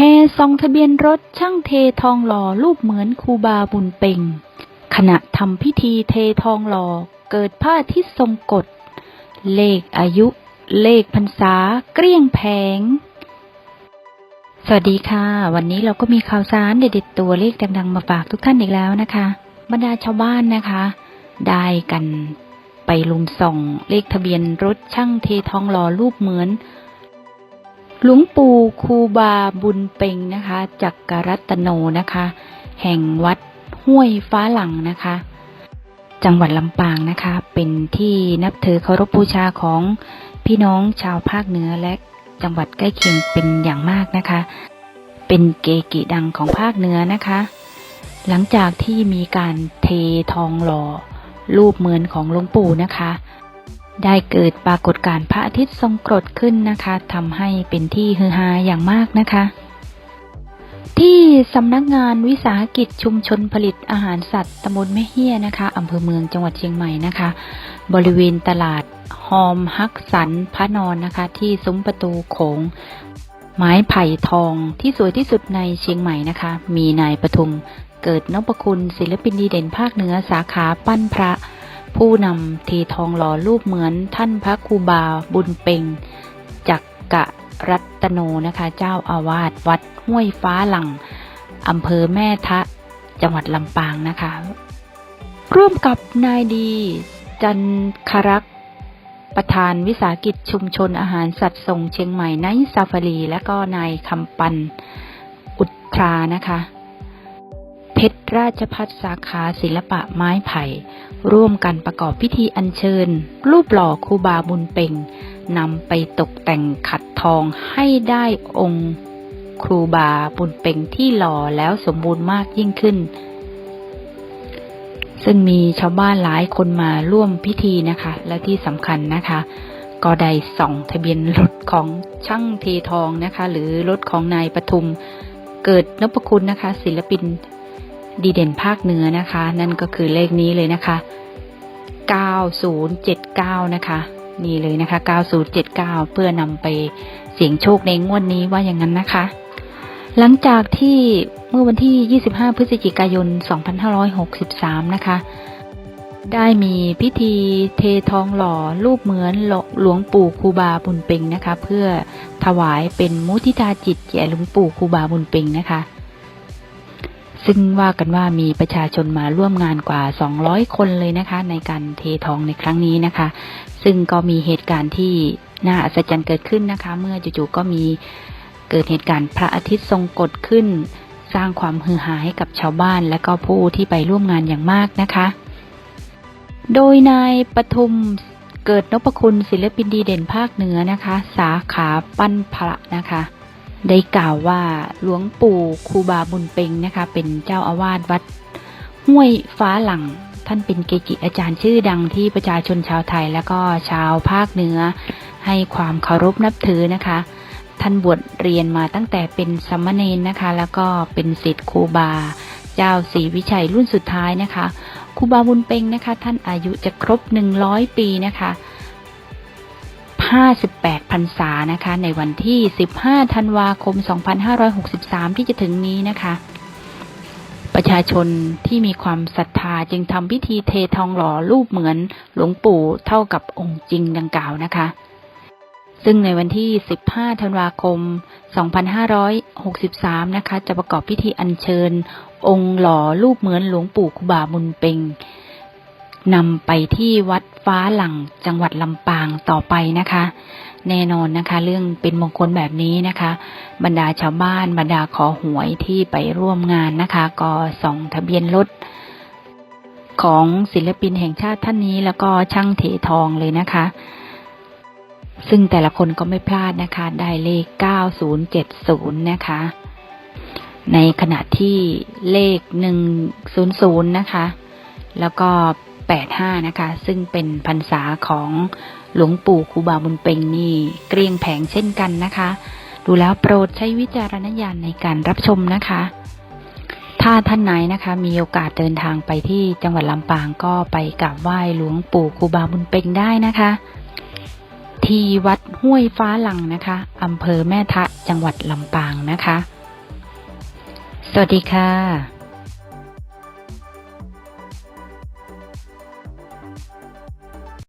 แฮซองทะเบียนรถช่างเททองหล่อรูปเหมือนครูบาบุญเป่ง ขณะทำพิธีเททองหล่อเกิดพระอาทิตย์ทรงกฎ เลขอายุ เลขพรรษา เกลี้ยงแผง สวัสดีค่ะ วันนี้เราก็มีข่าวสารเด็ดๆตัวเลขดังๆ มาฝากทุกท่านอีกแล้วนะคะ บรรดาชาวบ้านนะคะ ได้กันไปลุมส่อง เลขทะเบียนรถช่างเททองหล่อรูปเหมือน หลวงปู่ครูบาบุญเป่งนะคะจักกรัตโนนะคะ แห่งวัดห้วยฟ้าหลังนะคะ จังหวัดลำปางนะคะ เป็นที่นับถือเคารพบูชาของพี่น้องชาวภาคเหนือและจังหวัดใกล้เคียงเป็นอย่างมากนะคะ เป็นเกกิดังของภาคเหนือนะคะ หลังจากที่มีการเททองหล่อรูปเหมือนของหลวงปู่นะคะ ได้เกิดปรากฏการณ์พระอาทิตย์ทรงกรดขึ้นนะคะทำให้เป็นที่ฮือฮาอย่างมากนะคะ ที่สำนักงานวิสาหกิจชุมชนผลิตอาหารสัตว์ตำบลแม่เฮียนะคะอำเภอเมืองจังหวัดเชียงใหม่นะคะ บริเวณตลาดฮอมฮักสันพระนอนนะคะ ที่ซุ้มประตูโขงไม้ไผ่ทองที่สวยที่สุดในเชียงใหม่นะคะ มีนายปทุมเกิดนพคุณศิลปินดีเด่นภาคเหนือสาขาปั้นพระ ผู้นำเททองหล่อรูปเหมือนท่านพระครูบาบุญเป่งจักกะรัตโนนะคะ เจ้าอาวาสวัดห้วยฟ้าหลังอำเภอแม่ทะ จังหวัดลำปางนะคะ ร่วมกับนายดี จันครักษประธานวิสาหกิจชุมชนอาหารสัตว์ส่งเชียงใหม่ไนซาฟารี และก็นายคำปันอุตรานะคะ เพชรราชพัฒสาขาศิลปะไม้ไผ่ ร่วมกันประกอบพิธีอัญเชิญ รูปหล่อครูบาบุญเป่งนำไปตกแต่งขัดทองให้ได้องค์ครูบาบุญเป่งที่หล่อแล้วสมบูรณ์มากยิ่งขึ้น ซึ่งมีชาวบ้านหลายคนมาร่วมพิธีนะคะ และที่สำคัญนะคะ ก็ได้ส่องทะเบียนรถของช่างเททองนะคะ หรือรถของนายปทุมเกิดนพคุณนะคะ ศิลปิน ดีเด่นภาคเหนือนะคะ นั่นก็คือเลขนี้เลยนะคะ 9079 นะคะ นี่เลยนะคะ 9079 เพื่อนำไปเสี่ยงโชคในงวดนี้ว่าอย่างนั้นนะคะ หลังจากที่เมื่อวันที่ 25 พฤศจิกายน 2563 นะคะ ได้มีพิธีเททองหล่อรูปเหมือนหลวงปู่ครูบาบุญเป่งนะคะ เพื่อถวายเป็นมุทิตาจิตแก่หลวงปู่ครูบาบุญเป่งนะคะ ซึ่งว่ากันว่ามีประชาชนมาร่วมงานกว่า 200 คนเลยนะคะ ในการเททองในครั้งนี้นะคะ ซึ่งก็มีเหตุการณ์ที่น่าอัศจรรย์เกิดขึ้นนะคะ เมื่อจู่ๆก็มีเกิดเหตุการณ์พระอาทิตย์ทรงกฎขึ้น สร้างความฮือฮาให้กับชาวบ้าน และก็ผู้ที่ไปร่วมงานอย่างมากนะคะ โดยนายปทุมเกิดนพคุณศิลปินดีเด่นภาคเหนือนะคะ สาขาปั้นพระนะคะ ได้กล่าวว่าหลวงปู่ครูบาบุญเปงนะคะ เป็นเจ้าอาวาสวัดห้วยฟ้าหลัง ท่านเป็นเกจิอาจารย์ชื่อดังที่ประชาชนชาวไทย และก็ชาวภาคเหนือ ให้ความเคารพนับถือนะคะ ท่านบวชเรียนมาตั้งแต่เป็นสมเณรนะคะ แล้วก็เป็นศิษย์ครูบา เจ้าศรีวิชัยรุ่นสุดท้ายนะคะครูบาบุญเปงนะคะ ท่านอายุจะครบ100ปีนะคะ 58พรรษานะคะ ในวันที่ 15 ธันวาคม 2563 ที่จะถึงนี้นะคะ ประชาชนที่มีความศรัทธาจึงทำพิธีเททองหล่อรูปเหมือนหลวงปู่เท่ากับองค์จริงดังกล่าวนะคะ ซึ่งในวันที่ 15 ธันวาคม 2563 นะคะ จะประกอบพิธีอัญเชิญ องค์หล่อรูปเหมือนหลวงปู่ครูบาบุญเปงนำไปที่วัด ฟ้าหลังจังหวัดลำปางต่อไปนะคะ แน่นอนนะคะ เรื่องเป็นมงคลแบบนี้นะคะ บรรดาชาวบ้านบรรดาขอหวยที่ไปร่วมงานนะคะ ก็ส่องทะเบียนรถของศิลปินแห่งชาติท่านนี้แล้วก็ช่างเถทองเลยนะคะ ซึ่งแต่ละคนก็ไม่พลาดนะคะ ได้เลข 9070 นะคะ ในขณะที่เลข 100 นะคะ แล้วก็ 85 นะคะ ซึ่งเป็นพรรษาของหลวงปู่ครูบาบุญเปงนี่ เกรียงแผงเช่นกันนะคะ ดูแล้วโปรดใช้วิจารณญาณในการรับชมนะคะ ถ้าท่านไหนนะคะ มีโอกาสเดินทางไปที่จังหวัดลำปางก็ไปกราบไหว้หลวงปู่ครูบาบุญเปงได้นะคะ ที่วัดห้วยฟ้าหลังนะคะอำเภอแม่ทะจังหวัดลำปางนะคะ สวัสดีค่ะ